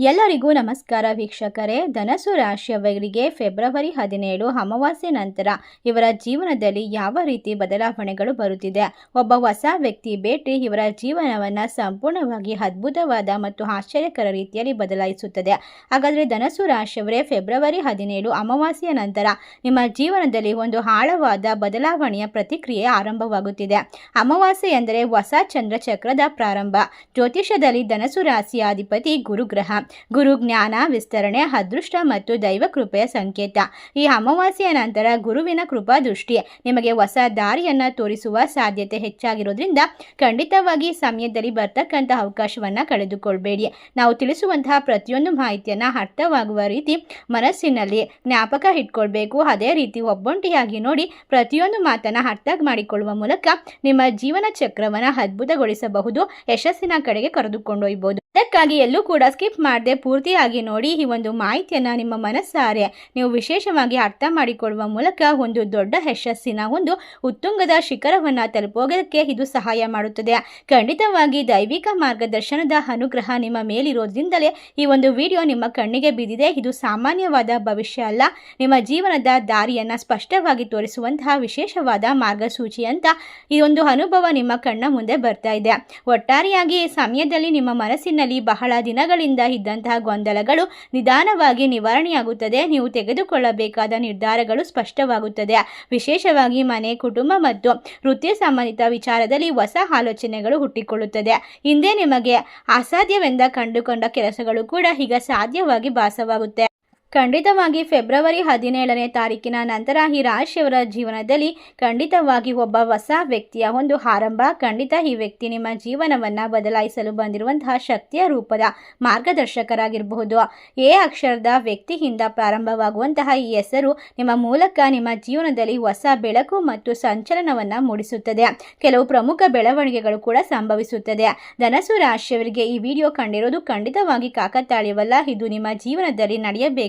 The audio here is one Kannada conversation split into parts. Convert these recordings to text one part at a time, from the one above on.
ಎಲ್ಲರಿಗೂ ನಮಸ್ಕಾರ ವೀಕ್ಷಕರೇ. ಧನಸು ರಾಶಿಯವರಿಗೆ ಫೆಬ್ರವರಿ ಹದಿನೇಳು ಅಮಾವಾಸ್ಯೆ ನಂತರ ಇವರ ಜೀವನದಲ್ಲಿ ಯಾವ ರೀತಿ ಬದಲಾವಣೆಗಳು ಬರುತ್ತಿದೆ? ಒಬ್ಬ ಹೊಸ ವ್ಯಕ್ತಿ ಭೇಟಿ ಇವರ ಜೀವನವನ್ನು ಸಂಪೂರ್ಣವಾಗಿ ಅದ್ಭುತವಾದ ಮತ್ತು ಆಶ್ಚರ್ಯಕರ ರೀತಿಯಲ್ಲಿ ಬದಲಾಯಿಸುತ್ತದೆ. ಹಾಗಾದರೆ ಧನಸು ರಾಶಿಯವರೇ, ಫೆಬ್ರವರಿ ಹದಿನೇಳು ಅಮಾವಾಸ್ಯೆಯ ನಂತರ ನಿಮ್ಮ ಜೀವನದಲ್ಲಿ ಒಂದು ಆಳವಾದ ಬದಲಾವಣೆಯ ಪ್ರತಿಕ್ರಿಯೆ ಆರಂಭವಾಗುತ್ತಿದೆ. ಅಮಾವಾಸ್ಯೆ ಎಂದರೆ ಹೊಸ ಚಂದ್ರಚಕ್ರದ ಪ್ರಾರಂಭ. ಜ್ಯೋತಿಷ್ಯದಲ್ಲಿ ಧನಸು ರಾಶಿಯ ಅಧಿಪತಿ ಗುರುಗ್ರಹ. ಗುರು ಜ್ಞಾನ, ವಿಸ್ತರಣೆ, ಅದೃಷ್ಟ ಮತ್ತು ದೈವ ಕೃಪೆಯ ಸಂಕೇತ. ಈ ಅಮಾವಾಸ್ಯೆಯ ನಂತರ ಗುರುವಿನ ಕೃಪಾ ದೃಷ್ಟಿ. ನಿಮಗೆ ಹೊಸ ದಾರಿಯನ್ನು ತೋರಿಸುವ ಸಾಧ್ಯತೆ ಹೆಚ್ಚಾಗಿರೋದ್ರಿಂದ ಖಂಡಿತವಾಗಿ ಸಮಯದಲ್ಲಿ ಬರ್ತಕ್ಕಂಥ ಅವಕಾಶವನ್ನು ಕಳೆದುಕೊಳ್ಬೇಡಿ. ನಾವು ತಿಳಿಸುವಂತಹ ಪ್ರತಿಯೊಂದು ಮಾಹಿತಿಯನ್ನು ಅರ್ಥವಾಗುವ ರೀತಿ ಮನಸ್ಸಿನಲ್ಲಿ ಜ್ಞಾಪಕ ಇಟ್ಕೊಳ್ಬೇಕು. ಅದೇ ರೀತಿ ಒಬ್ಬೊಂಟಿಯಾಗಿ ನೋಡಿ ಪ್ರತಿಯೊಂದು ಮಾತನ್ನು ಅರ್ಥ ಮಾಡಿಕೊಳ್ಳುವ ಮೂಲಕ ನಿಮ್ಮ ಜೀವನ ಚಕ್ರವನ್ನು ಅದ್ಭುತಗೊಳಿಸಬಹುದು, ಯಶಸ್ಸಿನ ಕಡೆಗೆ ಕರೆದುಕೊಂಡೊಯ್ಯಬಹುದು ಅದಕ್ಕಾಗಿ ಎಲ್ಲೂ ಕೂಡ ಸ್ಕಿಪ್ ಮಾಡದೆ ಪೂರ್ತಿಯಾಗಿ ನೋಡಿ ಈ ಒಂದು ಮಾಹಿತಿಯನ್ನು ನಿಮ್ಮ ಮನಸ್ಸಾರೆ. ನೀವು ವಿಶೇಷವಾಗಿ ಅರ್ಥ ಮಾಡಿಕೊಳ್ಳುವ ಮೂಲಕ ಒಂದು ದೊಡ್ಡ ಯಶಸ್ಸಿನ ಒಂದು ಉತ್ತುಂಗದ ಶಿಖರವನ್ನು ತಲುಪೋಗೋದಕ್ಕೆ ಇದು ಸಹಾಯ ಮಾಡುತ್ತದೆ. ಖಂಡಿತವಾಗಿ ದೈವಿಕ ಮಾರ್ಗದರ್ಶನದ ಅನುಗ್ರಹ ನಿಮ್ಮ ಮೇಲಿರೋದ್ರಿಂದಲೇ ಈ ಒಂದು ವಿಡಿಯೋ ನಿಮ್ಮ ಕಣ್ಣಿಗೆ ಬಿದ್ದಿದೆ. ಇದು ಸಾಮಾನ್ಯವಾದ ಭವಿಷ್ಯ ಅಲ್ಲ. ನಿಮ್ಮ ಜೀವನದ ದಾರಿಯನ್ನು ಸ್ಪಷ್ಟವಾಗಿ ತೋರಿಸುವಂತಹ ವಿಶೇಷವಾದ ಮಾರ್ಗಸೂಚಿ ಅಂತ ಈ ಒಂದು ಅನುಭವ ನಿಮ್ಮ ಕಣ್ಣ ಮುಂದೆ ಬರ್ತಾ ಇದೆ. ಒಟ್ಟಾರೆಯಾಗಿ ಈ ಸಮಯದಲ್ಲಿ ನಿಮ್ಮ ಮನಸ್ಸಿನಲ್ಲಿ ಬಹಳ ದಿನಗಳಿಂದ ಇದ್ದಂತಹ ಗೊಂದಲಗಳು ನಿಧಾನವಾಗಿ ನಿವಾರಣೆಯಾಗುತ್ತದೆ. ನೀವು ತೆಗೆದುಕೊಳ್ಳಬೇಕಾದ ನಿರ್ಧಾರಗಳು ಸ್ಪಷ್ಟವಾಗುತ್ತದೆ. ವಿಶೇಷವಾಗಿ ಮನೆ, ಕುಟುಂಬ ಮತ್ತು ವೃತ್ತಿ ಸಂಬಂಧಿತ ವಿಚಾರದಲ್ಲಿ ಹೊಸ ಆಲೋಚನೆಗಳು ಹುಟ್ಟಿಕೊಳ್ಳುತ್ತದೆ. ಹಿಂದೆ ನಿಮಗೆ ಅಸಾಧ್ಯವೆಂದ ಕಂಡುಕೊಂಡ ಕೆಲಸಗಳು ಕೂಡ ಈಗ ಸಾಧ್ಯವಾಗಿ ಭಾಸವಾಗುತ್ತೆ. ಖಂಡಿತವಾಗಿ ಫೆಬ್ರವರಿ ಹದಿನೇಳನೇ ತಾರೀಕಿನ ನಂತರ ಈ ರಾಶಿಯವರ ಜೀವನದಲ್ಲಿ ಖಂಡಿತವಾಗಿ ಒಬ್ಬ ಹೊಸ ವ್ಯಕ್ತಿಯ ಒಂದು ಆರಂಭ, ಖಂಡಿತ ಈ ವ್ಯಕ್ತಿ ನಿಮ್ಮ ಜೀವನವನ್ನು ಬದಲಾಯಿಸಲು ಬಂದಿರುವಂತಹ ಶಕ್ತಿಯ ರೂಪದ ಮಾರ್ಗದರ್ಶಕರಾಗಿರಬಹುದು. ಎ ಅಕ್ಷರದ ವ್ಯಕ್ತಿಯಿಂದ ಪ್ರಾರಂಭವಾಗುವಂತಹ ಈ ಹೆಸರು ನಿಮ್ಮ ಮೂಲಕ ನಿಮ್ಮ ಜೀವನದಲ್ಲಿ ಹೊಸ ಬೆಳಕು ಮತ್ತು ಸಂಚಲನವನ್ನು ಮೂಡಿಸುತ್ತದೆ. ಕೆಲವು ಪ್ರಮುಖ ಬೆಳವಣಿಗೆಗಳು ಕೂಡ ಸಂಭವಿಸುತ್ತದೆ. ಧನಸು ರಾಶಿಯವರಿಗೆ ಈ ವಿಡಿಯೋ ಕಂಡಿರೋದು ಖಂಡಿತವಾಗಿ ಕಾಕತಾಳೀಯವಲ್ಲ. ಇದು ನಿಮ್ಮ ಜೀವನದಲ್ಲಿ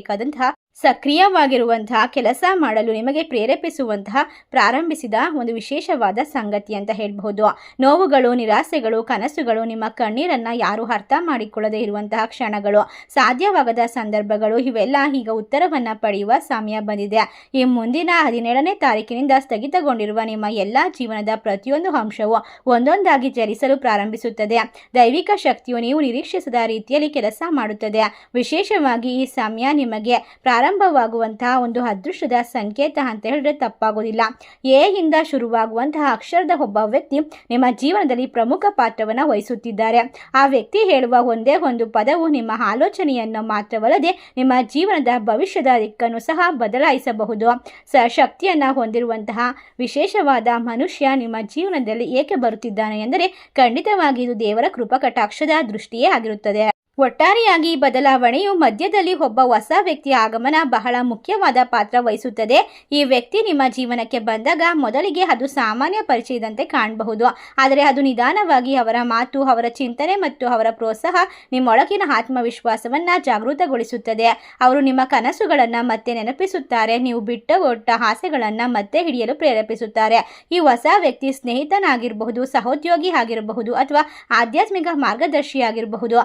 ನಡೆಯಬೇಕಾದಂತಹ ಸಕ್ರಿಯವಾಗಿರುವಂತಹ ಕೆಲಸ ಮಾಡಲು ನಿಮಗೆ ಪ್ರೇರೇಪಿಸುವಂತಹ ಪ್ರಾರಂಭಿಸಿದ ಒಂದು ವಿಶೇಷವಾದ ಸಂಗತಿ ಅಂತ ಹೇಳಬಹುದು. ನೋವುಗಳು, ನಿರಾಸೆಗಳು, ಕನಸುಗಳು ನಿಮ್ಮ ಕಣ್ಣೀರನ್ನು ಯಾರು ಅರ್ಥ ಮಾಡಿಕೊಳ್ಳದೇ ಇರುವಂತಹ ಕ್ಷಣಗಳು, ಸಾಧ್ಯವಾಗದ ಸಂದರ್ಭಗಳು, ಇವೆಲ್ಲ ಈಗ ಉತ್ತರವನ್ನು ಪಡೆಯುವ ಸಮಯ ಬಂದಿದೆ. ಈ ಮುಂದಿನ ಹದಿನೇಳನೇ ತಾರೀಕಿನಿಂದ ಸ್ಥಗಿತಗೊಂಡಿರುವ ನಿಮ್ಮ ಎಲ್ಲ ಜೀವನದ ಪ್ರತಿಯೊಂದು ಅಂಶವು ಒಂದೊಂದಾಗಿ ಜರಿಸಲು ಪ್ರಾರಂಭಿಸುತ್ತದೆ. ದೈವಿಕ ಶಕ್ತಿಯು ನೀವು ನಿರೀಕ್ಷಿಸದ ರೀತಿಯಲ್ಲಿ ಕೆಲಸ ಮಾಡುತ್ತದೆ. ವಿಶೇಷವಾಗಿ ಈ ಸಮಯ ನಿಮಗೆ ಪ್ರಾರಂಭವಾಗುವಂತಹ ಒಂದು ಅದೃಷ್ಟದ ಸಂಕೇತ ಅಂತ ಹೇಳಿದ್ರೆ ತಪ್ಪಾಗೋದಿಲ್ಲ. ಎ ಇಂದ ಶುರುವಾಗುವಂತಹ ಅಕ್ಷರದ ಒಬ್ಬ ವ್ಯಕ್ತಿ ನಿಮ್ಮ ಜೀವನದಲ್ಲಿ ಪ್ರಮುಖ ಪಾತ್ರವನ್ನು ವಹಿಸುತ್ತಿದ್ದಾರೆ. ಆ ವ್ಯಕ್ತಿ ಹೇಳುವ ಒಂದೇ ಒಂದು ಪದವು ನಿಮ್ಮ ಆಲೋಚನೆಯನ್ನು ಮಾತ್ರವಲ್ಲದೆ ನಿಮ್ಮ ಜೀವನದ ಭವಿಷ್ಯದ ದಿಕ್ಕನ್ನು ಸಹ ಬದಲಾಯಿಸಬಹುದು. ಸ ಶಕ್ತಿಯನ್ನು ಹೊಂದಿರುವಂತಹ ವಿಶೇಷವಾದ ಮನುಷ್ಯ ನಿಮ್ಮ ಜೀವನದಲ್ಲಿ ಏಕೆ ಬರುತ್ತಿದ್ದಾನೆ ಎಂದರೆ ಖಂಡಿತವಾಗಿ ಇದು ದೇವರ ಕೃಪಕಟಾಕ್ಷದ ದೃಷ್ಟಿಯೇ ಆಗಿರುತ್ತದೆ. ಒಟ್ಟಾರೆಯಾಗಿ ಬದಲಾವಣೆಯು ಮಧ್ಯದಲ್ಲಿ ಒಬ್ಬ ಹೊಸ ವ್ಯಕ್ತಿಯ ಆಗಮನ ಬಹಳ ಮುಖ್ಯವಾದ ಪಾತ್ರ ವಹಿಸುತ್ತದೆ. ಈ ವ್ಯಕ್ತಿ ನಿಮ್ಮ ಜೀವನಕ್ಕೆ ಬಂದಾಗ ಮೊದಲಿಗೆ ಅದು ಸಾಮಾನ್ಯ ಪರಿಚಯದಂತೆ ಕಾಣಬಹುದು. ಆದರೆ ಅದು ನಿಧಾನವಾಗಿ ಅವರ ಮಾತು, ಅವರ ಚಿಂತನೆ ಮತ್ತು ಅವರ ಪ್ರೋತ್ಸಾಹ ನಿಮ್ಮೊಳಗಿನ ಆತ್ಮವಿಶ್ವಾಸವನ್ನು ಜಾಗೃತಗೊಳಿಸುತ್ತದೆ. ಅವರು ನಿಮ್ಮ ಕನಸುಗಳನ್ನು ಮತ್ತೆ ನೆನಪಿಸುತ್ತಾರೆ. ನೀವು ಬಿಟ್ಟ ಒಟ್ಟ ಆಸೆಗಳನ್ನು ಮತ್ತೆ ಹಿಡಿಯಲು ಪ್ರೇರೇಪಿಸುತ್ತಾರೆ. ಈ ಹೊಸ ವ್ಯಕ್ತಿ ಸ್ನೇಹಿತನಾಗಿರಬಹುದು, ಸಹೋದ್ಯೋಗಿ ಆಗಿರಬಹುದು ಅಥವಾ ಆಧ್ಯಾತ್ಮಿಕ ಮಾರ್ಗದರ್ಶಿ ಆಗಿರಬಹುದು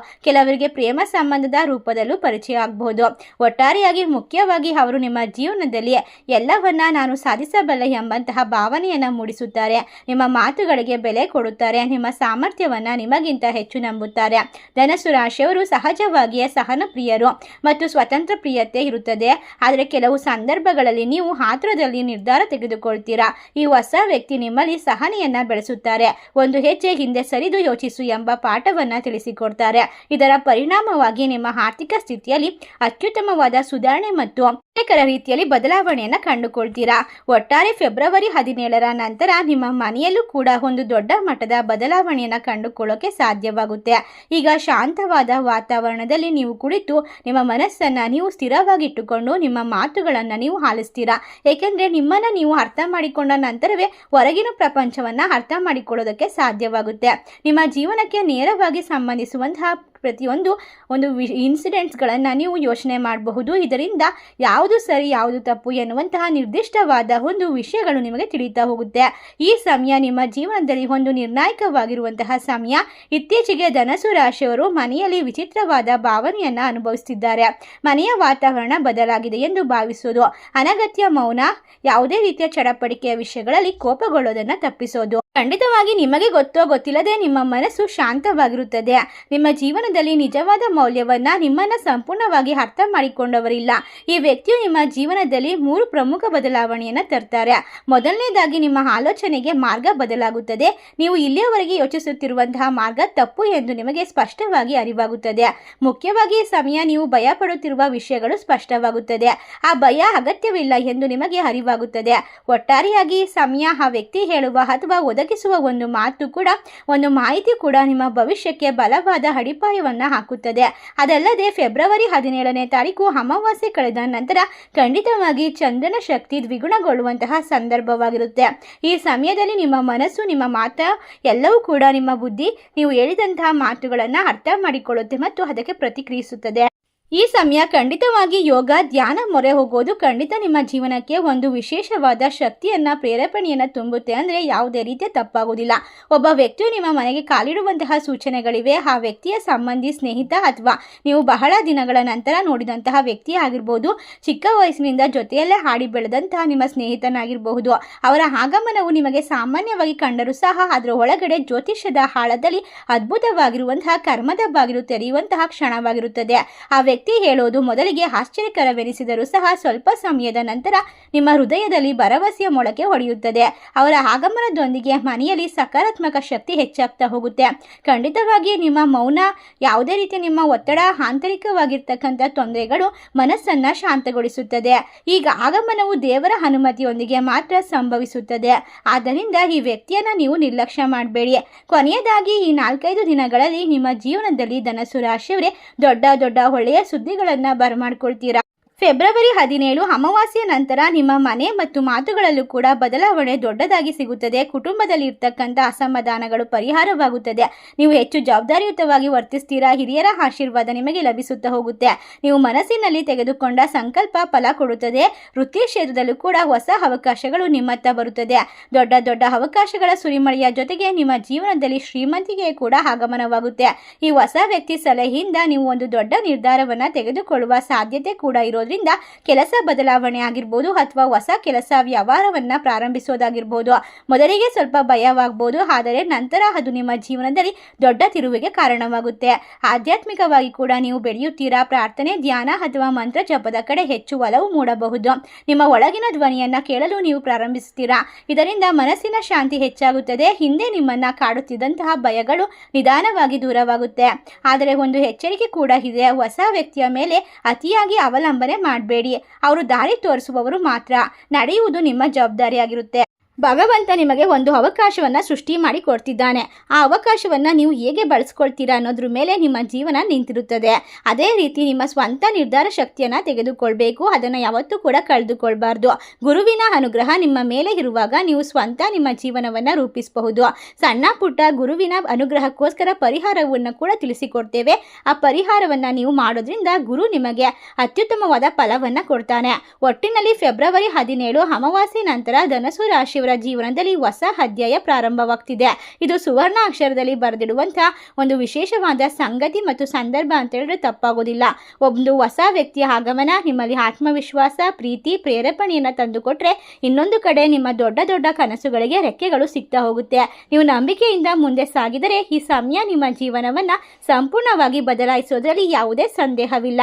ಕೆಲವರಿಗೆ ಪ್ರೇಮ ಸಂಬಂಧದ ರೂಪದಲ್ಲೂ ಪರಿಚಯ ಆಗಬಹುದು ಒಟ್ಟಾರೆಯಾಗಿ ಮುಖ್ಯವಾಗಿ ಅವರು ನಿಮ್ಮ ಜೀವನದಲ್ಲಿ ಎಲ್ಲವನ್ನ ನಾನು ಸಾಧಿಸಬಲ್ಲೆ ಎಂಬಂತಹ ಭಾವನೆಯನ್ನು ಮೂಡಿಸುತ್ತಾರೆ. ನಿಮ್ಮ ಮಾತುಗಳಿಗೆ ಬೆಲೆ ಕೊಡುತ್ತಾರೆ. ನಿಮ್ಮ ಸಾಮರ್ಥ್ಯವನ್ನು ನಿಮಗಿಂತ ಹೆಚ್ಚು ನಂಬುತ್ತಾರೆ. ಧನಸು ರಾಶಿಯವರು ಸಹಜವಾಗಿಯೇ ಸಹನ ಪ್ರಿಯರು ಮತ್ತು ಸ್ವತಂತ್ರ ಪ್ರಿಯತೆ ಇರುತ್ತದೆ. ಆದರೆ ಕೆಲವು ಸಂದರ್ಭಗಳಲ್ಲಿ ನೀವು ಹಾತ್ರದಲ್ಲಿ ನಿರ್ಧಾರ ತೆಗೆದುಕೊಳ್ತೀರಾ? ಈ ಹೊಸ ವ್ಯಕ್ತಿ ನಿಮ್ಮಲ್ಲಿ ಸಹನೆಯನ್ನ ಬೆಳೆಸುತ್ತಾರೆ. ಒಂದು ಹೆಜ್ಜೆ ಹಿಂದೆ ಸರಿದು ಯೋಚಿಸು ಎಂಬ ಪಾಠವನ್ನ ತಿಳಿಸಿಕೊಡ್ತಾರೆ. ಇದರ ಪರಿಣಾಮವಾಗಿ ನಿಮ್ಮ ಆರ್ಥಿಕ ಸ್ಥಿತಿಯಲ್ಲಿ ಅತ್ಯುತ್ತಮವಾದ ಸುಧಾರಣೆ ಮತ್ತು ಅನೇಕರ ರೀತಿಯಲ್ಲಿ ಬದಲಾವಣೆಯನ್ನು ಕಂಡುಕೊಳ್ತೀರಾ? ಒಟ್ಟಾರೆ ಫೆಬ್ರವರಿ ಹದಿನೇಳರ ನಂತರ ನಿಮ್ಮ ಮನೆಯಲ್ಲೂ ಕೂಡ ಒಂದು ದೊಡ್ಡ ಮಟ್ಟದ ಬದಲಾವಣೆಯನ್ನು ಕಂಡುಕೊಳ್ಳೋಕೆ ಸಾಧ್ಯವಾಗುತ್ತೆ. ಈಗ ಶಾಂತವಾದ ವಾತಾವರಣದಲ್ಲಿ ನೀವು ಕುಳಿತು ನಿಮ್ಮ ಮನಸ್ಸನ್ನು ನೀವು ಸ್ಥಿರವಾಗಿಟ್ಟುಕೊಂಡು ನಿಮ್ಮ ಮಾತುಗಳನ್ನು ನೀವು ಆಲಿಸ್ತೀರಾ? ಏಕೆಂದರೆ ನಿಮ್ಮನ್ನು ನೀವು ಅರ್ಥ ಮಾಡಿಕೊಂಡ ನಂತರವೇ ಹೊರಗಿನ ಪ್ರಪಂಚವನ್ನು ಅರ್ಥ ಮಾಡಿಕೊಳ್ಳೋದಕ್ಕೆ ಸಾಧ್ಯವಾಗುತ್ತೆ. ನಿಮ್ಮ ಜೀವನಕ್ಕೆ ನೇರವಾಗಿ ಸಂಬಂಧಿಸುವಂತಹ ಪ್ರತಿಯೊಂದು ಒಂದು ವಿ ಇನ್ಸಿಡೆಂಟ್ಸ್ಗಳನ್ನು ನೀವು ಯೋಚನೆ ಮಾಡಬಹುದು. ಇದರಿಂದ ಯಾವ ಯಾವುದು ಸರಿ, ಯಾವುದು ತಪ್ಪು ಎನ್ನುವಂತಹ ನಿರ್ದಿಷ್ಟವಾದ ಒಂದು ವಿಷಯಗಳು ನಿಮಗೆ ತಿಳಿಯುತ್ತಾ ಹೋಗುತ್ತೆ. ಈ ಸಮಯ ನಿಮ್ಮ ಜೀವನದಲ್ಲಿ ಒಂದು ನಿರ್ಣಾಯಕವಾಗಿರುವಂತಹ ಸಮಯ. ಇತ್ತೀಚೆಗೆ ಧನಸು ರಾಶಿಯವರು ಮನೆಯಲ್ಲಿ ವಿಚಿತ್ರವಾದ ಭಾವನೆಯನ್ನ ಅನುಭವಿಸುತ್ತಿದ್ದಾರೆ ಮನೆಯ ವಾತಾವರಣ ಬದಲಾಗಿದೆ ಎಂದು ಭಾವಿಸುವುದು ಅನಗತ್ಯ ಮೌನ, ಯಾವುದೇ ರೀತಿಯ ಚಡಪಡಿಕೆಯ ವಿಷಯಗಳಲ್ಲಿ ಕೋಪಗೊಳ್ಳೋದನ್ನ ತಪ್ಪಿಸೋದು. ಖಂಡಿತವಾಗಿ ನಿಮಗೆ ಗೊತ್ತೋ ಗೊತ್ತಿಲ್ಲದೆ ನಿಮ್ಮ ಮನಸ್ಸು ಶಾಂತವಾಗಿರುತ್ತದೆ. ನಿಮ್ಮ ಜೀವನದಲ್ಲಿ ನಿಜವಾದ ಮೌಲ್ಯವನ್ನ ನಿಮ್ಮನ್ನ ಸಂಪೂರ್ಣವಾಗಿ ಅರ್ಥ ಮಾಡಿಕೊಂಡವರಿಲ್ಲ. ಈ ವ್ಯಕ್ತಿಯು ನಿಮ್ಮ ಜೀವನದಲ್ಲಿ ಮೂರು ಪ್ರಮುಖ ಬದಲಾವಣೆಯನ್ನು ತರ್ತಾರೆ. ಮೊದಲನೇದಾಗಿ ನಿಮ್ಮ ಆಲೋಚನೆಗೆ ಮಾರ್ಗ ಬದಲಾಗುತ್ತದೆ. ನೀವು ಇಲ್ಲಿಯವರೆಗೆ ಯೋಚಿಸುತ್ತಿರುವಂತಹ ಮಾರ್ಗ ತಪ್ಪು ಎಂದು ನಿಮಗೆ ಸ್ಪಷ್ಟವಾಗಿ ಅರಿವಾಗುತ್ತದೆ. ಮುಖ್ಯವಾಗಿ ಸಮಯ ನೀವು ಭಯ ಪಡುತ್ತಿರುವ ವಿಷಯಗಳು ಸ್ಪಷ್ಟವಾಗುತ್ತದೆ. ಆ ಭಯ ಅಗತ್ಯವಿಲ್ಲ ಎಂದು ನಿಮಗೆ ಅರಿವಾಗುತ್ತದೆ. ಒಟ್ಟಾರೆಯಾಗಿ ಸಮಯ ಆ ವ್ಯಕ್ತಿ ಹೇಳುವ ಅಥವಾ ಒದಗಿಸುವ ಒಂದು ಮಾತು ಕೂಡ, ಒಂದು ಮಾಹಿತಿ ಕೂಡ ನಿಮ್ಮ ಭವಿಷ್ಯಕ್ಕೆ ಬಲವಾದ ಅಡಿಪಾಯವನ್ನು ಹಾಕುತ್ತದೆ. ಅದಲ್ಲದೆ ಫೆಬ್ರವರಿ ಹದಿನೇಳನೇ ತಾರೀಕು ಅಮಾವಾಸ್ಯೆ ಕಳೆದ ನಂತರ ಖಂಡಿತವಾಗಿ ಚಂದ್ರನ ಶಕ್ತಿ ದ್ವಿಗುಣಗೊಳ್ಳುವಂತಹ ಸಂದರ್ಭವಾಗಿರುತ್ತೆ. ಈ ಸಮಯದಲ್ಲಿ ನಿಮ್ಮ ಮನಸ್ಸು, ನಿಮ್ಮ ಮಾತ ಎಲ್ಲವೂ ಕೂಡ ನಿಮ್ಮ ಬುದ್ಧಿ ನೀವು ಹೇಳಿದಂತಹ ಮಾತುಗಳನ್ನು ಅರ್ಥ ಮಾಡಿಕೊಳ್ಳುತ್ತೆ ಮತ್ತು ಅದಕ್ಕೆ ಪ್ರತಿಕ್ರಿಯಿಸುತ್ತದೆ. ಈ ಸಮಯ ಖಂಡಿತವಾಗಿ ಯೋಗ, ಧ್ಯಾನ, ಮೊರೆ ಹೋಗೋದು ಖಂಡಿತ ನಿಮ್ಮ ಜೀವನಕ್ಕೆ ಒಂದು ವಿಶೇಷವಾದ ಶಕ್ತಿಯನ್ನ ಪ್ರೇರೇಪಣೆಯನ್ನ ತುಂಬುತ್ತೆ ಅಂದ್ರೆ ಯಾವುದೇ ರೀತಿಯ ತಪ್ಪಾಗೋದಿಲ್ಲ. ಒಬ್ಬ ವ್ಯಕ್ತಿಯು ನಿಮ್ಮ ಮನೆಗೆ ಕಾಲಿಡುವಂತಹ ಸೂಚನೆಗಳಿವೆ. ಆ ವ್ಯಕ್ತಿಯ ಸಂಬಂಧಿ ಸ್ನೇಹಿತ ಅಥವಾ ನೀವು ಬಹಳ ದಿನಗಳ ನಂತರ ನೋಡಿದಂತಹ ವ್ಯಕ್ತಿ ಆಗಿರ್ಬೋದು. ಚಿಕ್ಕ ವಯಸ್ಸಿನಿಂದ ಜೊತೆಯಲ್ಲೇ ಹಾಡಿ ಬೆಳೆದಂತಹ ನಿಮ್ಮ ಸ್ನೇಹಿತನಾಗಿರಬಹುದು. ಅವರ ಆಗಮನವು ನಿಮಗೆ ಸಾಮಾನ್ಯವಾಗಿ ಕಂಡರೂ ಸಹ ಅದರ ಒಳಗಡೆ ಜ್ಯೋತಿಷ್ಯದ ಹಾಳದಲ್ಲಿ ಅದ್ಭುತವಾಗಿರುವಂತಹ ಕರ್ಮದ ಬಾಗಿಲು ತೆರೆಯುವಂತಹ ಕ್ಷಣವಾಗಿರುತ್ತದೆ. ಆ ವ್ಯಕ್ತಿ ಹೇಳೋದು ಮೊದಲಿಗೆ ಆಶ್ಚರ್ಯಕರವೆನಿಸಿದರೂ ಸಹ ಸ್ವಲ್ಪ ಸಮಯದ ನಂತರ ನಿಮ್ಮ ಹೃದಯದಲ್ಲಿ ಭರವಸೆಯ ಮೊಳಕೆ ಹೊಡೆಯುತ್ತದೆ. ಅವರ ಆಗಮನದೊಂದಿಗೆ ಮನೆಯಲ್ಲಿ ಸಕಾರಾತ್ಮಕ ಶಕ್ತಿ ಹೆಚ್ಚಾಗ್ತಾ ಹೋಗುತ್ತೆ. ಖಂಡಿತವಾಗಿ ನಿಮ್ಮ ಮೌನ ಯಾವುದೇ ರೀತಿ ನಿಮ್ಮ ಒತ್ತಡ ಆಂತರಿಕವಾಗಿರ್ತಕ್ಕಂಥ ತೊಂದರೆಗಳು ಮನಸ್ಸನ್ನು ಶಾಂತಗೊಳಿಸುತ್ತದೆ. ಈಗ ಆಗಮನವು ದೇವರ ಅನುಮತಿಯೊಂದಿಗೆ ಮಾತ್ರ ಸಂಭವಿಸುತ್ತದೆ. ಆದ್ದರಿಂದ ಈ ವ್ಯಕ್ತಿಯನ್ನು ನೀವು ನಿರ್ಲಕ್ಷ್ಯ ಮಾಡಬೇಡಿ. ಕೊನೆಯದಾಗಿ ಈ ನಾಲ್ಕೈದು ದಿನಗಳಲ್ಲಿ ನಿಮ್ಮ ಜೀವನದಲ್ಲಿ ಧನಸು ರಾಶಿಯವರೇ ದೊಡ್ಡ ದೊಡ್ಡ ಒಳ್ಳೆಯ ಸುದ್ದಿಗಳನ್ನು ಬರಮಾಡ್ಕೊಳ್ತೀರಾ ಫೆಬ್ರವರಿ ಹದಿನೇಳು ಅಮಾವಾಸ್ಯ ನಂತರ ನಿಮ್ಮ ಮನೆ ಮತ್ತು ಮಾತುಗಳಲ್ಲೂ ಕೂಡ ಬದಲಾವಣೆ ದೊಡ್ಡದಾಗಿ ಸಿಗುತ್ತದೆ. ಕುಟುಂಬದಲ್ಲಿ ಇರ್ತಕ್ಕಂಥ ಅಸಮಾಧಾನಗಳು ಪರಿಹಾರವಾಗುತ್ತದೆ. ನೀವು ಹೆಚ್ಚು ಜವಾಬ್ದಾರಿಯುತವಾಗಿ ವರ್ತಿಸ್ತೀರಾ? ಹಿರಿಯರ ಆಶೀರ್ವಾದ ನಿಮಗೆ ಲಭಿಸುತ್ತಾ ಹೋಗುತ್ತೆ. ನೀವು ಮನಸ್ಸಿನಲ್ಲಿ ತೆಗೆದುಕೊಂಡ ಸಂಕಲ್ಪ ಫಲ ಕೊಡುತ್ತದೆ. ವೃತ್ತಿ ಕ್ಷೇತ್ರದಲ್ಲೂ ಕೂಡ ಹೊಸ ಅವಕಾಶಗಳು ನಿಮ್ಮತ್ತ ಬರುತ್ತದೆ. ದೊಡ್ಡ ದೊಡ್ಡ ಅವಕಾಶಗಳ ಸುರಿಮಳೆಯ ಜೊತೆಗೆ ನಿಮ್ಮ ಜೀವನದಲ್ಲಿ ಶ್ರೀಮಂತಿಗೆ ಕೂಡ ಆಗಮನವಾಗುತ್ತೆ. ಈ ಹೊಸ ವ್ಯಕ್ತಿ ಸಲಹೆಯಿಂದ ನೀವು ಒಂದು ದೊಡ್ಡ ನಿರ್ಧಾರವನ್ನು ತೆಗೆದುಕೊಳ್ಳುವ ಸಾಧ್ಯತೆ ಕೂಡ ಇರೋದ್ರಿಂದ ಕೆಲಸ ಬದಲಾವಣೆ ಆಗಿರ್ಬೋದು ಅಥವಾ ಹೊಸ ಕೆಲಸ ವ್ಯವಹಾರವನ್ನ ಪ್ರಾರಂಭಿಸೋದಾಗಿರ್ಬೋದು. ಮೊದಲಿಗೆ ಸ್ವಲ್ಪ ಭಯವಾಗಬಹುದು ಆದರೆ ನಂತರ ಅದು ನಿಮ್ಮ ಜೀವನದಲ್ಲಿ ದೊಡ್ಡ ತಿರುವಿಗೆ ಕಾರಣವಾಗುತ್ತೆ. ಆಧ್ಯಾತ್ಮಿಕವಾಗಿ ಕೂಡ ನೀವು ಬೆಳೆಯುತ್ತೀರಾ? ಪ್ರಾರ್ಥನೆ, ಧ್ಯಾನ ಅಥವಾ ಮಂತ್ರ ಜಪದ ಕಡೆ ಹೆಚ್ಚು ಒಲವು ಮೂಡಬಹುದು. ನಿಮ್ಮ ಒಳಗಿನ ಧ್ವನಿಯನ್ನ ಕೇಳಲು ನೀವು ಪ್ರಾರಂಭಿಸುತ್ತೀರಾ? ಇದರಿಂದ ಮನಸ್ಸಿನ ಶಾಂತಿ ಹೆಚ್ಚಾಗುತ್ತದೆ. ಹಿಂದೆ ನಿಮ್ಮನ್ನ ಕಾಡುತ್ತಿದ್ದಂತಹ ಭಯಗಳು ನಿಧಾನವಾಗಿ ದೂರವಾಗುತ್ತೆ. ಆದರೆ ಒಂದು ಎಚ್ಚರಿಕೆ ಕೂಡ ಇದೆ. ಹೊಸ ವ್ಯಕ್ತಿಯ ಮೇಲೆ ಅತಿಯಾಗಿ ಅವಲಂಬನೆ ಮಾಡಬೇಡಿ. ಅವರು ದಾರಿ ತೋರಿಸುವವರು ಮಾತ್ರ. ನಡೆಯುವುದು ನಿಮ್ಮ ಜವಾಬ್ದಾರಿಯಾಗಿರುತ್ತೆ. ಭಗವಂತ ನಿಮಗೆ ಒಂದು ಅವಕಾಶವನ್ನು ಸೃಷ್ಟಿ ಮಾಡಿ ಕೊಡ್ತಿದ್ದಾನೆ. ಆ ಅವಕಾಶವನ್ನು ನೀವು ಹೇಗೆ ಬಳಸ್ಕೊಳ್ತೀರಾ ಅನ್ನೋದ್ರ ಮೇಲೆ ನಿಮ್ಮ ಜೀವನ ನಿಂತಿರುತ್ತದೆ. ಅದೇ ರೀತಿ ನಿಮ್ಮ ಸ್ವಂತ ನಿರ್ಧಾರ ಶಕ್ತಿಯನ್ನು ತೆಗೆದುಕೊಳ್ಬೇಕು. ಅದನ್ನು ಯಾವತ್ತೂ ಕೂಡ ಕಳೆದುಕೊಳ್ಬಾರ್ದು. ಗುರುವಿನ ಅನುಗ್ರಹ ನಿಮ್ಮ ಮೇಲೆ ಇರುವಾಗ ನೀವು ಸ್ವಂತ ನಿಮ್ಮ ಜೀವನವನ್ನು ರೂಪಿಸಬಹುದು. ಸಣ್ಣ ಪುಟ್ಟ ಗುರುವಿನ ಅನುಗ್ರಹಕ್ಕೋಸ್ಕರ ಪರಿಹಾರವನ್ನು ಕೂಡ ತಿಳಿಸಿಕೊಡ್ತೇವೆ. ಆ ಪರಿಹಾರವನ್ನು ನೀವು ಮಾಡೋದ್ರಿಂದ ಗುರು ನಿಮಗೆ ಅತ್ಯುತ್ತಮವಾದ ಫಲವನ್ನು ಕೊಡ್ತಾನೆ. ಒಟ್ಟಿನಲ್ಲಿ ಫೆಬ್ರವರಿ ಹದಿನೇಳು ಅಮಾವಾಸ್ಯೆ ನಂತರ ಧನಸು ರಾಶಿಯವರ ಜೀವನದಲ್ಲಿ ಹೊಸ ಅಧ್ಯಾಯ ಪ್ರಾರಂಭವಾಗ್ತಿದೆ. ಇದು ಸುವರ್ಣ ಅಕ್ಷರದಲ್ಲಿ ಬರೆದಿಡುವಂತಹ ಒಂದು ವಿಶೇಷವಾದ ಸಂಗತಿ ಮತ್ತು ಸಂದರ್ಭ ಅಂತ ಹೇಳಿದ್ರೆ ತಪ್ಪಾಗೋದಿಲ್ಲ. ಒಂದು ಹೊಸ ವ್ಯಕ್ತಿಯ ಆಗಮನ ನಿಮ್ಮಲ್ಲಿ ಆತ್ಮವಿಶ್ವಾಸ, ಪ್ರೀತಿ, ಪ್ರೇರೇಪಣೆಯನ್ನು ತಂದುಕೊಟ್ರೆ ಇನ್ನೊಂದು ಕಡೆ ನಿಮ್ಮ ದೊಡ್ಡ ದೊಡ್ಡ ಕನಸುಗಳಿಗೆ ರೆಕ್ಕೆಗಳು ಸಿಗ್ತಾ ಹೋಗುತ್ತೆ. ನೀವು ನಂಬಿಕೆಯಿಂದ ಮುಂದೆ ಸಾಗಿದರೆ ಈ ಸಮಯ ನಿಮ್ಮ ಜೀವನವನ್ನು ಸಂಪೂರ್ಣವಾಗಿ ಬದಲಾಯಿಸೋದ್ರಲ್ಲಿ ಯಾವುದೇ ಸಂದೇಹವಿಲ್ಲ.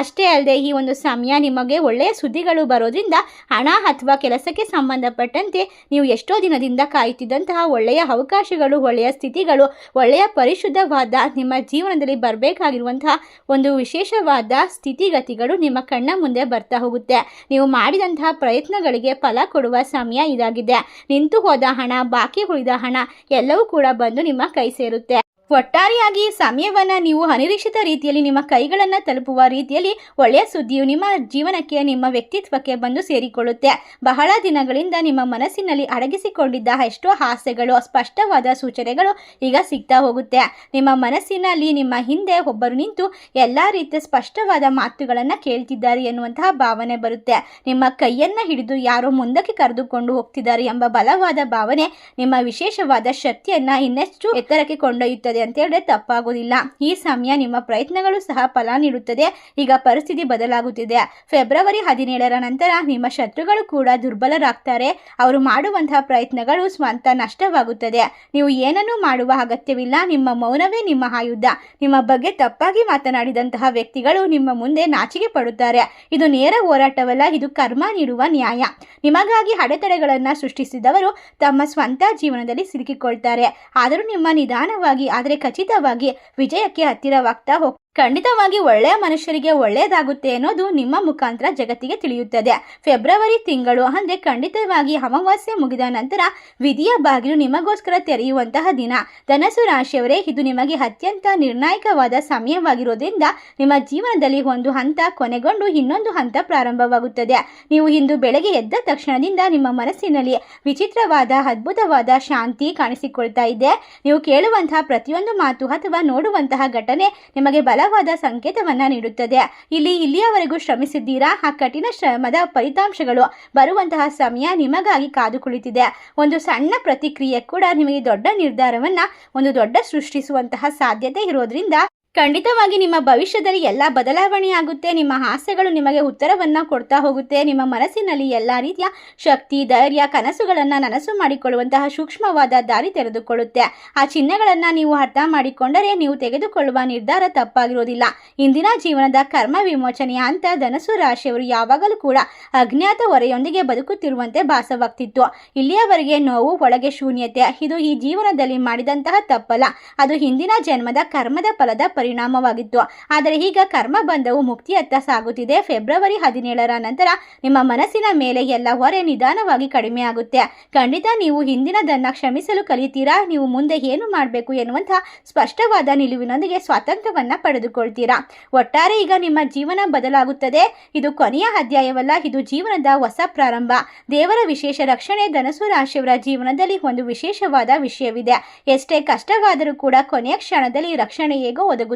ಅಷ್ಟೇ ಅಲ್ಲದೆ ಈ ಒಂದು ಸಮಯ ನಿಮಗೆ ಒಳ್ಳೆಯ ಸುದ್ದಿಗಳು ಬರೋದ್ರಿಂದ ಹಣ ಅಥವಾ ಕೆಲಸಕ್ಕೆ ಸಂಬಂಧಪಟ್ಟಂತೆ ನೀವು ಎಷ್ಟೋ ದಿನದಿಂದ ಕಾಯುತ್ತಿದ್ದಂತಹ ಒಳ್ಳೆಯ ಅವಕಾಶಗಳು, ಒಳ್ಳೆಯ ಸ್ಥಿತಿಗಳು, ಒಳ್ಳೆಯ ಪರಿಶುದ್ಧವಾದ ನಿಮ್ಮ ಜೀವನದಲ್ಲಿ ಬರಬೇಕಾಗಿರುವಂತಹ ಒಂದು ವಿಶೇಷವಾದ ಸ್ಥಿತಿಗತಿಗಳು ನಿಮ್ಮ ಕಣ್ಣ ಮುಂದೆ ಬರ್ತಾ ಹೋಗುತ್ತೆ. ನೀವು ಮಾಡಿದಂತಹ ಪ್ರಯತ್ನಗಳಿಗೆ ಫಲ ಕೊಡುವ ಸಮಯ ಇದಾಗಿದೆ. ನಿಂತು ಹೋದ ಹಣ, ಬಾಕಿ ಉಳಿದ ಹಣ ಎಲ್ಲವೂ ಕೂಡ ಬಂದು ನಿಮ್ಮ ಕೈ ಸೇರುತ್ತೆ. ಒಟ್ಟಾರೆಯಾಗಿ ಸಮಯವನ್ನು ನೀವು ಅನಿರೀಕ್ಷಿತ ರೀತಿಯಲ್ಲಿ ನಿಮ್ಮ ಕೈಗಳನ್ನು ತಲುಪುವ ರೀತಿಯಲ್ಲಿ ಒಳ್ಳೆಯ ಸುದ್ದಿಯು ನಿಮ್ಮ ಜೀವನಕ್ಕೆ, ನಿಮ್ಮ ವ್ಯಕ್ತಿತ್ವಕ್ಕೆ ಬಂದು ಸೇರಿಕೊಳ್ಳುತ್ತೆ. ಬಹಳ ದಿನಗಳಿಂದ ನಿಮ್ಮ ಮನಸ್ಸಿನಲ್ಲಿ ಅಡಗಿಸಿಕೊಂಡಿದ್ದ ಎಷ್ಟೋ ಆಸೆಗಳು ಸ್ಪಷ್ಟವಾದ ಸೂಚನೆಗಳು ಈಗ ಸಿಗ್ತಾ ಹೋಗುತ್ತೆ. ನಿಮ್ಮ ಮನಸ್ಸಿನಲ್ಲಿ ನಿಮ್ಮ ಹಿಂದೆ ಒಬ್ಬರು ನಿಂತು ಎಲ್ಲ ರೀತಿಯ ಸ್ಪಷ್ಟವಾದ ಮಾತುಗಳನ್ನು ಕೇಳ್ತಿದ್ದಾರೆ ಎನ್ನುವಂತಹ ಭಾವನೆ ಬರುತ್ತೆ. ನಿಮ್ಮ ಕೈಯನ್ನು ಹಿಡಿದು ಯಾರೋ ಮುಂದಕ್ಕೆ ಕರೆದುಕೊಂಡು ಹೋಗ್ತಿದ್ದಾರೆ ಎಂಬ ಬಲವಾದ ಭಾವನೆ ನಿಮ್ಮ ವಿಶೇಷವಾದ ಶಕ್ತಿಯನ್ನು ಇನ್ನಷ್ಟು ಎತ್ತರಕ್ಕೆ ಕೊಂಡೊಯ್ಯುತ್ತದೆ. ಅಂತ ಹೇಳಿದ್ರೆ ತಪ್ಪಾಗೋದಿಲ್ಲ. ಈ ಸಮಯ ನಿಮ್ಮ ಪ್ರಯತ್ನಗಳು ಸಹ ಫಲ ನೀಡುತ್ತದೆ. ಈಗ ಪರಿಸ್ಥಿತಿ ಬದಲಾಗುತ್ತಿದೆ. ಫೆಬ್ರವರಿ ಹದಿನೇಳರ ನಂತರ ನಿಮ್ಮ ಶತ್ರುಗಳು ಕೂಡ ದುರ್ಬಲರಾಗ್ತಾರೆ. ಅವರು ಮಾಡುವಂತಹ ಪ್ರಯತ್ನಗಳು ಸ್ವಂತ ನಷ್ಟವಾಗುತ್ತದೆ. ನೀವು ಏನನ್ನೂ ಮಾಡುವ ಅಗತ್ಯವಿಲ್ಲ. ನಿಮ್ಮ ಮೌನವೇ ನಿಮ್ಮ ಆಯುಧ. ನಿಮ್ಮ ಬಗ್ಗೆ ತಪ್ಪಾಗಿ ಮಾತನಾಡಿದಂತಹ ವ್ಯಕ್ತಿಗಳು ನಿಮ್ಮ ಮುಂದೆ ನಾಚಿಕೆ ಪಡುತ್ತಾರೆ. ಇದು ನೇರ ಹೋರಾಟವಲ್ಲ, ಇದು ಕರ್ಮ ನೀಡುವ ನ್ಯಾಯ. ನಿಮಗಾಗಿ ಅಡೆತಡೆಗಳನ್ನು ಸೃಷ್ಟಿಸಿದವರು ತಮ್ಮ ಸ್ವಂತ ಜೀವನದಲ್ಲಿ ಸಿಲುಕಿಕೊಳ್ತಾರೆ. ಆದರೂ ನಿಮ್ಮ ನಿಧಾನವಾಗಿ ಆದರೆ ಖಚಿತವಾಗಿ ವಿಜಯಕ್ಕೆ ಹತ್ತಿರವಾಗ್ತಾ ಹೋಗ್ ಖಂಡಿತವಾಗಿ ಒಳ್ಳೆಯ ಮನುಷ್ಯರಿಗೆ ಒಳ್ಳೆಯದಾಗುತ್ತೆ ಅನ್ನೋದು ನಿಮ್ಮ ಮುಖಾಂತರ ಜಗತ್ತಿಗೆ ತಿಳಿಯುತ್ತದೆ. ಫೆಬ್ರವರಿ ತಿಂಗಳು ಅಂದರೆ ಖಂಡಿತವಾಗಿ ಅಮಾವಾಸ್ಯೆ ಮುಗಿದ ನಂತರ ವಿಧಿಯ ಬಾಗಿಲು ನಿಮಗೋಸ್ಕರ ತೆರೆಯುವಂತಹ ದಿನ. ಧನಸು ರಾಶಿಯವರೇ, ಇದು ನಿಮಗೆ ಅತ್ಯಂತ ನಿರ್ಣಾಯಕವಾದ ಸಮಯವಾಗಿರೋದ್ರಿಂದ ನಿಮ್ಮ ಜೀವನದಲ್ಲಿ ಒಂದು ಹಂತ ಕೊನೆಗೊಂಡು ಇನ್ನೊಂದು ಹಂತ ಪ್ರಾರಂಭವಾಗುತ್ತದೆ. ನೀವು ಇಂದು ಬೆಳಗ್ಗೆ ಎದ್ದ ತಕ್ಷಣದಿಂದ ನಿಮ್ಮ ಮನಸ್ಸಿನಲ್ಲಿ ವಿಚಿತ್ರವಾದ, ಅದ್ಭುತವಾದ ಶಾಂತಿ ಕಾಣಿಸಿಕೊಳ್ತಾ ಇದೆ. ನೀವು ಕೇಳುವಂತಹ ಪ್ರತಿಯೊಂದು ಮಾತು ಅಥವಾ ನೋಡುವಂತಹ ಘಟನೆ ನಿಮಗೆ ಬಲವಾದ ಸಂಕೇತವನ್ನ ನೀಡುತ್ತದೆ. ಇಲ್ಲಿ, ಇಲ್ಲಿಯವರೆಗೂ ಶ್ರಮಿಸಿದ್ದೀರಾ? ಆ ಕಠಿಣ ಶ್ರಮದ ಫಲಿತಾಂಶಗಳು ಬರುವಂತಹ ಸಮಯ ನಿಮಗಾಗಿ ಕಾದು ಕುಳಿತಿದೆ ಒಂದು ಸಣ್ಣ ಪ್ರತಿಕ್ರಿಯೆ ಕೂಡ ನಿಮಗೆ ದೊಡ್ಡ ನಿರ್ಧಾರವನ್ನ, ಒಂದು ದೊಡ್ಡ ಸೃಷ್ಟಿಸುವಂತಹ ಸಾಧ್ಯತೆ ಇರೋದ್ರಿಂದ ಖಂಡಿತವಾಗಿ ನಿಮ್ಮ ಭವಿಷ್ಯದಲ್ಲಿ ಎಲ್ಲ ಬದಲಾವಣೆಯಾಗುತ್ತೆ ನಿಮ್ಮ ಆಸೆಗಳು ನಿಮಗೆ ಉತ್ತರವನ್ನು ಕೊಡ್ತಾ ಹೋಗುತ್ತೆ. ನಿಮ್ಮ ಮನಸ್ಸಿನಲ್ಲಿ ಎಲ್ಲ ರೀತಿಯ ಶಕ್ತಿ, ಧೈರ್ಯ, ಕನಸುಗಳನ್ನು ನನಸು ಮಾಡಿಕೊಳ್ಳುವಂತಹ ಸೂಕ್ಷ್ಮವಾದ ದಾರಿ ತೆರೆದುಕೊಳ್ಳುತ್ತೆ. ಆ ಚಿಹ್ನೆಗಳನ್ನು ನೀವು ಅರ್ಥ ಮಾಡಿಕೊಂಡರೆ ನೀವು ತೆಗೆದುಕೊಳ್ಳುವ ನಿರ್ಧಾರ ತಪ್ಪಾಗಿರೋದಿಲ್ಲ. ಇಂದಿನ ಜೀವನದ ಕರ್ಮ ವಿಮೋಚನೆಯ ಹಂತ ಧನಸು ರಾಶಿಯವರು ಯಾವಾಗಲೂ ಕೂಡ ಅಜ್ಞಾತ ಹೊರೆಯೊಂದಿಗೆ ಬದುಕುತ್ತಿರುವಂತೆ ಭಾಸವಾಗ್ತಿತ್ತು. ಇಲ್ಲಿಯವರೆಗೆ ನೋವು, ಒಳಗೆ ಶೂನ್ಯತೆ, ಇದು ಈ ಜೀವನದಲ್ಲಿ ಮಾಡಿದಂತಹ ತಪ್ಪಲ್ಲ. ಅದು ಹಿಂದಿನ ಜನ್ಮದ ಕರ್ಮದ ಫಲದ ಪರಿಣಾಮವಾಗಿತ್ತು. ಆದರೆ ಈಗ ಕರ್ಮ ಬಂಧವು ಮುಕ್ತಿಯತ್ತ ಸಾಗುತ್ತಿದೆ. ಫೆಬ್ರವರಿ ಹದಿನೇಳರ ನಂತರ ನಿಮ್ಮ ಮನಸ್ಸಿನ ಮೇಲೆ ಎಲ್ಲ ಹೊರೆ ನಿಧಾನವಾಗಿ ಕಡಿಮೆ ಆಗುತ್ತೆ ಖಂಡಿತ ನೀವು ಹಿಂದಿನದನ್ನ ಕ್ಷಮಿಸಲು ಕಲಿತೀರಾ? ನೀವು ಮುಂದೆ ಏನು ಮಾಡಬೇಕು ಎನ್ನುವಂತಹ ಸ್ಪಷ್ಟವಾದ ನಿಲುವಿನೊಂದಿಗೆ ಸ್ವಾತಂತ್ರ್ಯವನ್ನ ಪಡೆದುಕೊಳ್ತೀರಾ? ಒಟ್ಟಾರೆ ಈಗ ನಿಮ್ಮ ಜೀವನ ಬದಲಾಗುತ್ತದೆ. ಇದು ಕೊನೆಯ ಅಧ್ಯಾಯವಲ್ಲ. ಇದು ಜೀವನದ ಹೊಸ ಪ್ರಾರಂಭ. ದೇವರ ವಿಶೇಷ ರಕ್ಷಣೆ ಧನಸು ರಾಶಿಯವರ ಜೀವನದಲ್ಲಿ ಒಂದು ವಿಶೇಷವಾದ ವಿಷಯವಿದೆ. ಎಷ್ಟೇ ಕಷ್ಟವಾದರೂ ಕೂಡ ಕೊನೆಯ ಕ್ಷಣದಲ್ಲಿ ರಕ್ಷಣೆ ಹೇಗೋ ಒದಗುತ್ತದೆ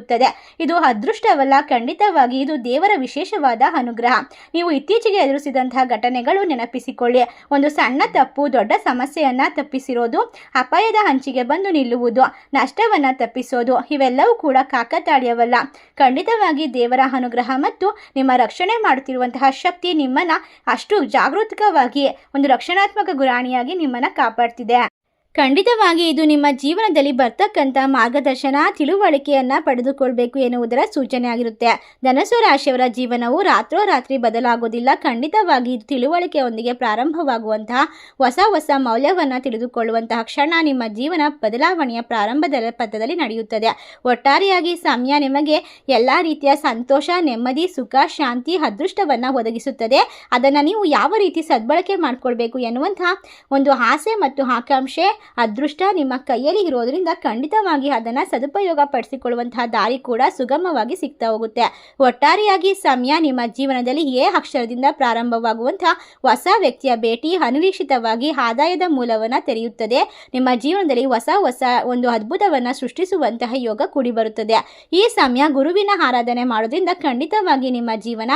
ಇದು ಅದೃಷ್ಟವಲ್ಲ, ಖಂಡಿತವಾಗಿ ಇದು ದೇವರ ವಿಶೇಷವಾದ ಅನುಗ್ರಹ. ನೀವು ಇತ್ತೀಚೆಗೆ ಎದುರಿಸಿದಂತಹ ಘಟನೆಗಳು ನೆನಪಿಸಿಕೊಳ್ಳಿ. ಒಂದು ಸಣ್ಣ ತಪ್ಪು, ದೊಡ್ಡ ಸಮಸ್ಯೆಯನ್ನ ತಪ್ಪಿಸಿರೋದು, ಅಪಾಯದ ಹಂಚಿಗೆ ಬಂದು ನಿಲ್ಲುವುದು, ನಷ್ಟವನ್ನ ತಪ್ಪಿಸೋದು, ಇವೆಲ್ಲವೂ ಕೂಡ ಕಾಕತಾಳೀಯವಲ್ಲ. ಖಂಡಿತವಾಗಿ ದೇವರ ಅನುಗ್ರಹ ಮತ್ತು ನಿಮ್ಮ ರಕ್ಷಣೆ ಮಾಡುತ್ತಿರುವಂತಹ ಶಕ್ತಿ ನಿಮ್ಮನ್ನ ಅಷ್ಟು ಜಾಗೃತಿಕವಾಗಿ ಒಂದು ರಕ್ಷಣಾತ್ಮಕ ಗುರಾಣಿಯಾಗಿ ನಿಮ್ಮನ್ನ ಕಾಪಾಡ್ತಿದೆ. ಖಂಡಿತವಾಗಿ ಇದು ನಿಮ್ಮ ಜೀವನದಲ್ಲಿ ಬರ್ತಕ್ಕಂಥ ಮಾರ್ಗದರ್ಶನ, ತಿಳುವಳಿಕೆಯನ್ನು ಪಡೆದುಕೊಳ್ಬೇಕು ಎನ್ನುವುದರ ಸೂಚನೆ ಆಗಿರುತ್ತೆ. ಧನಸು ರಾಶಿಯವರ ಜೀವನವು ರಾತ್ರೋರಾತ್ರಿ ಬದಲಾಗೋದಿಲ್ಲ. ಖಂಡಿತವಾಗಿ ಇದು ತಿಳುವಳಿಕೆಯೊಂದಿಗೆ ಪ್ರಾರಂಭವಾಗುವಂತಹ ಹೊಸ ಹೊಸ ಮೌಲ್ಯವನ್ನು ತಿಳಿದುಕೊಳ್ಳುವಂತಹ ಕ್ಷಣ ನಿಮ್ಮ ಜೀವನ ಬದಲಾವಣೆಯ ಪ್ರಾರಂಭದ ಪಥದಲ್ಲಿ ನಡೆಯುತ್ತದೆ. ಒಟ್ಟಾರೆಯಾಗಿ ಸಮಯ ನಿಮಗೆ ಎಲ್ಲ ರೀತಿಯ ಸಂತೋಷ, ನೆಮ್ಮದಿ, ಸುಖ, ಶಾಂತಿ, ಅದೃಷ್ಟವನ್ನು ಒದಗಿಸುತ್ತದೆ. ಅದನ್ನು ನೀವು ಯಾವ ರೀತಿ ಸದ್ಬಳಕೆ ಮಾಡಿಕೊಳ್ಬೇಕು ಎನ್ನುವಂತಹ ಒಂದು ಆಸೆ ಮತ್ತು ಆಕಾಂಕ್ಷೆ ಅದೃಷ್ಟ ನಿಮ್ಮ ಕೈಯಲ್ಲಿ ಇರೋದ್ರಿಂದ ಖಂಡಿತವಾಗಿ ಅದನ್ನು ಸದುಪಯೋಗ ಪಡಿಸಿಕೊಳ್ಳುವಂತಹ ದಾರಿ ಕೂಡ ಸುಗಮವಾಗಿ ಸಿಗ್ತಾ ಹೋಗುತ್ತೆ. ಒಟ್ಟಾರೆಯಾಗಿ ಸಮಯ ನಿಮ್ಮ ಜೀವನದಲ್ಲಿ ಎ ಅಕ್ಷರದಿಂದ ಪ್ರಾರಂಭವಾಗುವಂತಹ ಹೊಸ ವ್ಯಕ್ತಿಯ ಭೇಟಿ ಅನಿರೀಕ್ಷಿತವಾಗಿ ಆದಾಯದ ಮೂಲವನ್ನು ತೆರೆಯುತ್ತದೆ. ನಿಮ್ಮ ಜೀವನದಲ್ಲಿ ಹೊಸ ಹೊಸ ಒಂದು ಅದ್ಭುತವನ್ನು ಸೃಷ್ಟಿಸುವಂತಹ ಯೋಗ ಕೂಡಿ ಬರುತ್ತದೆ. ಈ ಸಮಯ ಗುರುವಿನ ಆರಾಧನೆ ಮಾಡೋದ್ರಿಂದ ಖಂಡಿತವಾಗಿ ನಿಮ್ಮ ಜೀವನ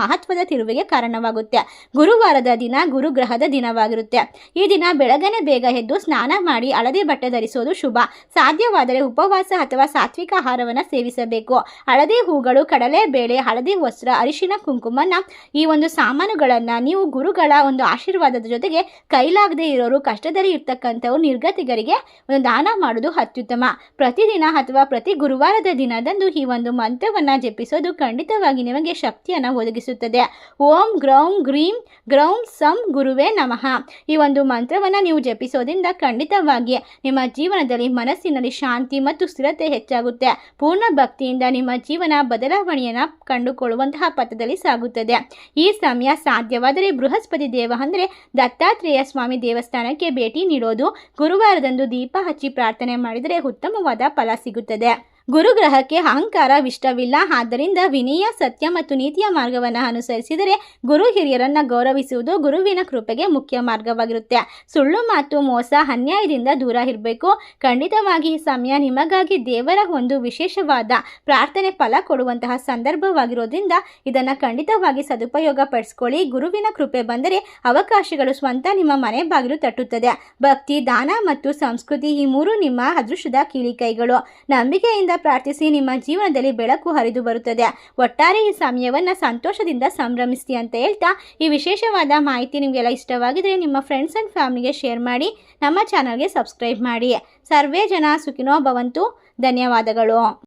ಮಹತ್ವದ ತಿರುವಿಗೆ ಕಾರಣವಾಗುತ್ತೆ. ಗುರುವಾರದ ದಿನ ಗುರುಗ್ರಹದ ದಿನವಾಗಿರುತ್ತೆ. ಈ ದಿನ ಬೆಳಗನೆ ಬೇಗ ಎದ್ದು ಸ್ನಾನ ಮಾಡಿ ಹಳದಿ ಬಟ್ಟೆ ಧರಿಸೋದು ಶುಭ. ಸಾಧ್ಯವಾದರೆ ಉಪವಾಸ ಅಥವಾ ಸಾತ್ವಿಕ ಆಹಾರವನ್ನು ಸೇವಿಸಬೇಕು. ಹಳದಿ ಹೂಗಳು, ಕಡಲೆ ಬೇಳೆ, ಹಳದಿ ವಸ್ತ್ರ ಅರಿಶಿನ ಕುಂಕುಮನ ಈ ಒಂದು ಸಾಮಾನುಗಳನ್ನು ನೀವು ಗುರುಗಳ ಒಂದು ಆಶೀರ್ವಾದದ ಜೊತೆಗೆ ಕೈಲಾಗದೇ ಇರೋರು ಕಷ್ಟದಲ್ಲಿ ಇರ್ತಕ್ಕಂಥವ್ರು ನಿರ್ಗತಿಗರಿಗೆ ಒಂದು ದಾನ ಮಾಡೋದು ಅತ್ಯುತ್ತಮ. ಪ್ರತಿದಿನ ಅಥವಾ ಪ್ರತಿ ಗುರುವಾರದ ದಿನದಂದು ಈ ಒಂದು ಮಂತ್ರವನ್ನು ಜಪಿಸೋದು ಖಂಡಿತವಾಗಿ ನಿಮಗೆ ಶಕ್ತಿಯನ್ನು ಒದಗಿಸುತ್ತದೆ. ಓಂ ಗ್ರೌಂ ಗ್ರೀಂ ಗ್ರೌಂ ಸಂ ಗುರುವೇ ನಮಃ. ಈ ಒಂದು ಮಂತ್ರವನ್ನು ನೀವು ಜಪಿಸೋದ್ರಿಂದ ಖಂಡಿತ ಖಂಡಿತವಾಗಿ ನಿಮ್ಮ ಜೀವನದಲ್ಲಿ ಮನಸ್ಸಿನಲ್ಲಿ ಶಾಂತಿ ಮತ್ತು ಸ್ಥಿರತೆ ಹೆಚ್ಚಾಗುತ್ತೆ. ಪೂರ್ಣ ಭಕ್ತಿಯಿಂದ ನಿಮ್ಮ ಜೀವನ ಬದಲಾವಣೆಯನ್ನು ಕಂಡುಕೊಳ್ಳುವಂತಹ ಪಥದಲ್ಲಿ ಸಾಗುತ್ತದೆ. ಈ ಸಮಯ ಸಾಧ್ಯವಾದರೆ ಬೃಹಸ್ಪತಿ ದೇವ ಅಂದರೆ ದತ್ತಾತ್ರೇಯ ಸ್ವಾಮಿ ದೇವಸ್ಥಾನಕ್ಕೆ ಭೇಟಿ ನೀಡೋದು. ಗುರುವಾರದಂದು ದೀಪ ಹಚ್ಚಿ ಪ್ರಾರ್ಥನೆ ಮಾಡಿದರೆ ಉತ್ತಮವಾದ ಫಲ ಸಿಗುತ್ತದೆ. ಗುರುಗ್ರಹಕ್ಕೆ ಅಹಂಕಾರವಿಷ್ಟವಿಲ್ಲ ಆದ್ದರಿಂದ ವಿನಯ, ಸತ್ಯ ಮತ್ತು ನೀತಿಯ ಮಾರ್ಗವನ್ನು ಅನುಸರಿಸಿದರೆ ಗುರು ಹಿರಿಯರನ್ನು ಗೌರವಿಸುವುದು ಗುರುವಿನ ಕೃಪೆಗೆ ಮುಖ್ಯ ಮಾರ್ಗವಾಗಿರುತ್ತೆ. ಸುಳ್ಳು ಮಾತು, ಮೋಸ, ಅನ್ಯಾಯದಿಂದ ದೂರ ಇರಬೇಕು. ಖಂಡಿತವಾಗಿ ಈ ಸಮಯ ನಿಮಗಾಗಿ ದೇವರ ಒಂದು ವಿಶೇಷವಾದ ಪ್ರಾರ್ಥನೆ ಫಲ ಕೊಡುವಂತಹ ಸಂದರ್ಭವಾಗಿರೋದ್ರಿಂದ ಇದನ್ನು ಖಂಡಿತವಾಗಿ ಸದುಪಯೋಗ ಪಡಿಸ್ಕೊಳ್ಳಿ. ಗುರುವಿನ ಕೃಪೆ ಬಂದರೆ ಅವಕಾಶಗಳು ಸ್ವಂತ ನಿಮ್ಮ ಮನೆ ಬಾಗಿಲು ತಟ್ಟುತ್ತದೆ. ಭಕ್ತಿ, ದಾನ ಮತ್ತು ಸಂಸ್ಕೃತಿ ಈ ಮೂರು ನಿಮ್ಮ ಅದೃಷ್ಟದ ಕೀಳಿಕೈಗಳು. ನಂಬಿಕೆಯಿಂದ ಪ್ರಾರ್ಥಿಸಿ, ನಿಮ್ಮ ಜೀವನದಲ್ಲಿ ಬೆಳಕು ಹರಿದು ಬರುತ್ತದೆ. ಒಟ್ಟಾರೆ ಈ ಸಮಯವನ್ನು ಸಂತೋಷದಿಂದ ಸಂಭ್ರಮಿಸಿ ಅಂತ ಹೇಳ್ತಾ ಈ ವಿಶೇಷವಾದ ಮಾಹಿತಿ ನಿಮಗೆಲ್ಲ ಇಷ್ಟವಾಗಿದ್ರೆ ನಿಮ್ಮ ಫ್ರೆಂಡ್ಸ್ ಆ್ಯಂಡ್ ಫ್ಯಾಮಿಲಿಗೆ ಶೇರ್ ಮಾಡಿ, ನಮ್ಮ ಚಾನಲ್ಗೆ ಸಬ್ಸ್ಕ್ರೈಬ್ ಮಾಡಿ. ಸರ್ವೇ ಜನ ಸುಖಿನೋ ಭವಂತು. ಧನ್ಯವಾದಗಳು.